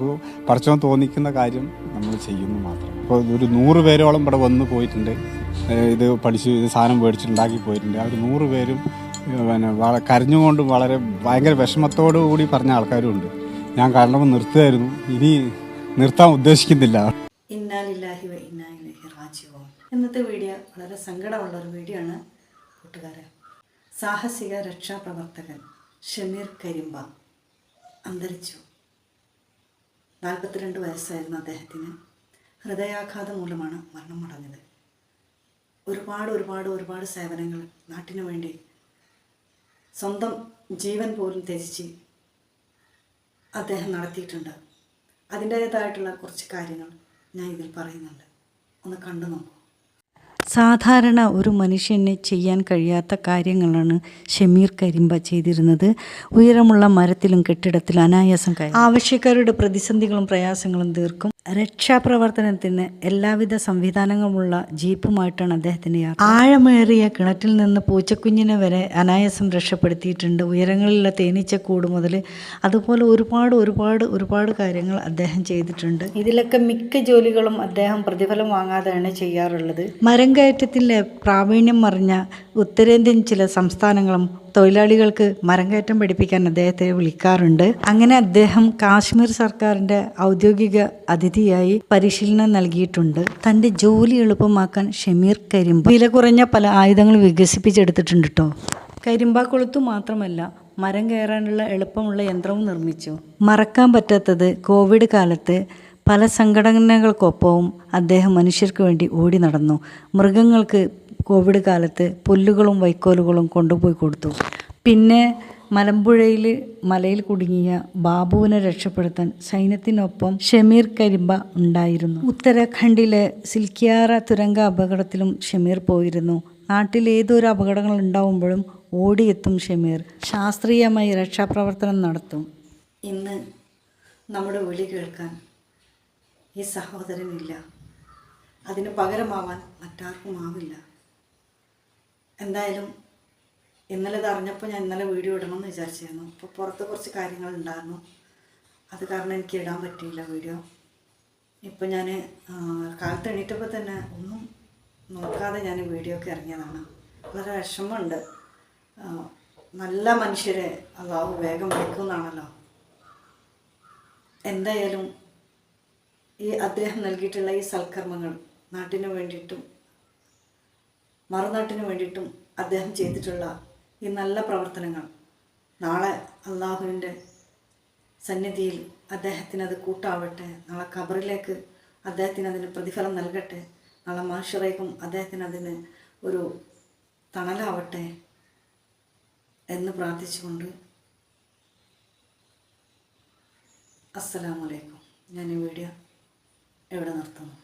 നമുക്ക് പറിച്ചോ തോന്നിക്കുന്ന കാര്യം നമ്മൾ ചെയ്യുന്നു മാത്രം. ഇപ്പോൾ ഒരു നൂറ് പേരോളം ഇവിടെ വന്ന് പോയിട്ടുണ്ട്. ഇത് പഠിച്ച് ഇത് സാധനം മേടിച്ചുണ്ടാക്കി പോയിട്ടുണ്ട്. ആ ഒരു നൂറ് പേരും പിന്നെ കരഞ്ഞുകൊണ്ടും വളരെ ഭയങ്കര വിഷമത്തോടു കൂടി പറഞ്ഞ ആൾക്കാരും ഉണ്ട്. ഞാൻ കാരണം നിർത്തുമായിരുന്നു ഇനി നിർത്താൻ ഉദ്ദേശിക്കുന്നില്ല. ഇന്നത്തെ വീഡിയോ വളരെ സങ്കടമുള്ള ഒരു വീഡിയോ ആണ് കൂട്ടുകാരെ. സാഹസിക രക്ഷാപ്രവർത്തകൻ ഷമീർ കരിമ്പ അന്തരിച്ചു. നാൽപ്പത്തിരണ്ട് വയസ്സായിരുന്നു അദ്ദേഹത്തിന്. ഹൃദയാഘാതം മൂലമാണ് മരണം മടഞ്ഞത് ഒരുപാട് ഒരുപാട് ഒരുപാട് സേവനങ്ങൾ നാട്ടിനു വേണ്ടി സ്വന്തം ജീവൻ പോലും ത്യജിച്ച് അദ്ദേഹം നടത്തിയിട്ടുണ്ട്. അതിന്റേതായിട്ടുള്ള കുറച്ച് കാര്യങ്ങൾ ഞാൻ ഇതിൽ പറയുന്നുണ്ട്. ഒന്ന് കണ്ടു നോക്കൂ. സാധാരണ ഒരു മനുഷ്യന് ചെയ്യാൻ കഴിയാത്ത കാര്യങ്ങളാണ് ഷമീർ കരിമ്പ ചെയ്തിരുന്നത്. ഉയരമുള്ള മരത്തിലും കെട്ടിടത്തിലും അനായാസം ആവശ്യക്കാരുടെ പ്രതിസന്ധികളും പ്രയാസങ്ങളും തീർക്കും. രക്ഷാപ്രവർത്തനത്തിന് എല്ലാവിധ സംവിധാനങ്ങളുമുള്ള ജീപ്പുമായിട്ടാണ് അദ്ദേഹത്തിന്റെ യാത്ര. ആഴമേറിയ കിണറ്റിൽ നിന്ന് പൂച്ചക്കുഞ്ഞിനെ വരെ അനായാസം രക്ഷപ്പെടുത്തിയിട്ടുണ്ട്. ഉയരങ്ങളിലുള്ള തേനീച്ചക്കൂട് മുതൽ അതുപോലെ ഒരുപാട് ഒരുപാട് ഒരുപാട് കാര്യങ്ങൾ അദ്ദേഹം ചെയ്തിട്ടുണ്ട്. ഇതിലൊക്കെ മിക്ക ജോലികളും അദ്ദേഹം പ്രതിഫലം വാങ്ങാതെയാണ് ചെയ്യാറുള്ളത്. മരം കയറ്റത്തിലെ പ്രാവീണ്യം മറിഞ്ഞ ഉത്തരേന്ത്യൻ ചില സംസ്ഥാനങ്ങളും തൊഴിലാളികൾക്ക് മരം കയറ്റം പഠിപ്പിക്കാൻ അദ്ദേഹത്തെ വിളിക്കാറുണ്ട്. അങ്ങനെ അദ്ദേഹം കാശ്മീർ സർക്കാരിന്റെ ഔദ്യോഗിക അതിഥിയായി പരിശീലനം നൽകിയിട്ടുണ്ട്. തന്റെ ജോലി എളുപ്പമാക്കാൻ ഷമീർ കരിമ്പ വില കുറഞ്ഞ പല ആയുധങ്ങൾ വികസിപ്പിച്ചെടുത്തിട്ടുണ്ട് കേട്ടോ കരിമ്പാക്കൊളുത്തു മാത്രമല്ല മരം കയറാനുള്ള എളുപ്പമുള്ള യന്ത്രവും നിർമ്മിച്ചു. മറക്കാൻ പറ്റാത്തത് കോവിഡ് കാലത്ത് പല സംഘടനകൾക്കൊപ്പവും അദ്ദേഹം മനുഷ്യർക്ക് വേണ്ടി ഓടി നടന്നു. മൃഗങ്ങൾക്ക് കോവിഡ് കാലത്ത് പുല്ലുകളും വൈക്കോലുകളും കൊണ്ടുപോയി കൊടുത്തു. പിന്നെ മലമ്പുഴയിൽ മലയിൽ കുടുങ്ങിയ ബാബുവിനെ രക്ഷപ്പെടുത്താൻ സൈന്യത്തിനൊപ്പം ഷമീർ കരിമ്പ ഉണ്ടായിരുന്നു. ഉത്തരാഖണ്ഡിലെ സിൽക്കിയാറ തുരങ്ക അപകടത്തിലും ഷമീർ പോയിരുന്നു. നാട്ടിൽ ഏതൊരു അപകടങ്ങൾ ഉണ്ടാവുമ്പോഴും ഓടിയെത്തും ഷമീർ. ശാസ്ത്രീയമായി രക്ഷാപ്രവർത്തനം നടത്തും. ഇന്ന് നമ്മുടെ വിളി കേൾക്കാൻ ഈ സഹോദരനില്ല. അതിന് പകരമാവാൻ മറ്റാർക്കും ആവില്ല. എന്തായാലും ഇന്നലെ ഇത് അറിഞ്ഞപ്പോൾ ഞാൻ ഇന്നലെ വീഡിയോ ഇടണമെന്ന് വിചാരിച്ചിരുന്നു അപ്പോൾ പുറത്ത് കുറച്ച് കാര്യങ്ങൾ ഉണ്ടായിരുന്നു. അത് കാരണം എനിക്ക് ഇടാൻ പറ്റിയില്ല വീഡിയോ. ഇപ്പം ഞാൻ കാലത്ത് എണീറ്റപ്പോൾ തന്നെ ഒന്നും നോക്കാതെ ഞാൻ വീഡിയോ ഒക്കെ ഇറങ്ങിയതാണ്. വളരെ വിഷമമുണ്ട്. നല്ല മനുഷ്യരെ അള്ളാഹു വേഗം വിളിക്കുമെന്നാണല്ലോ. എന്തായാലും ഈ അദ്ദേഹം നൽകിയിട്ടുള്ള ഈ സൽക്കർമ്മങ്ങൾ നാട്ടിന് വേണ്ടിയിട്ടും മറുനാട്ടിന് വേണ്ടിയിട്ടും അദ്ദേഹം ചെയ്തിട്ടുള്ള ഈ നല്ല പ്രവർത്തനങ്ങൾ. നാളെ അള്ളാഹുവിന്റെ സന്നിധിയിൽ അദ്ദേഹത്തിന് അത് കൂട്ടാവട്ടെ. നാളെ ഖബറിലേക്ക് അദ്ദേഹത്തിന് അതിന് പ്രതിഫലം നൽകട്ടെ. നാളെ മാഷറേക്കും അദ്ദേഹത്തിന് അതിന് ഒരു തണലാവട്ടെ എന്ന് പ്രാർത്ഥിച്ചുകൊണ്ട് അസ്സലാമലൈക്കും ഞാൻ ഈ വീഡിയോ എവിടെ നിർത്തുന്നു?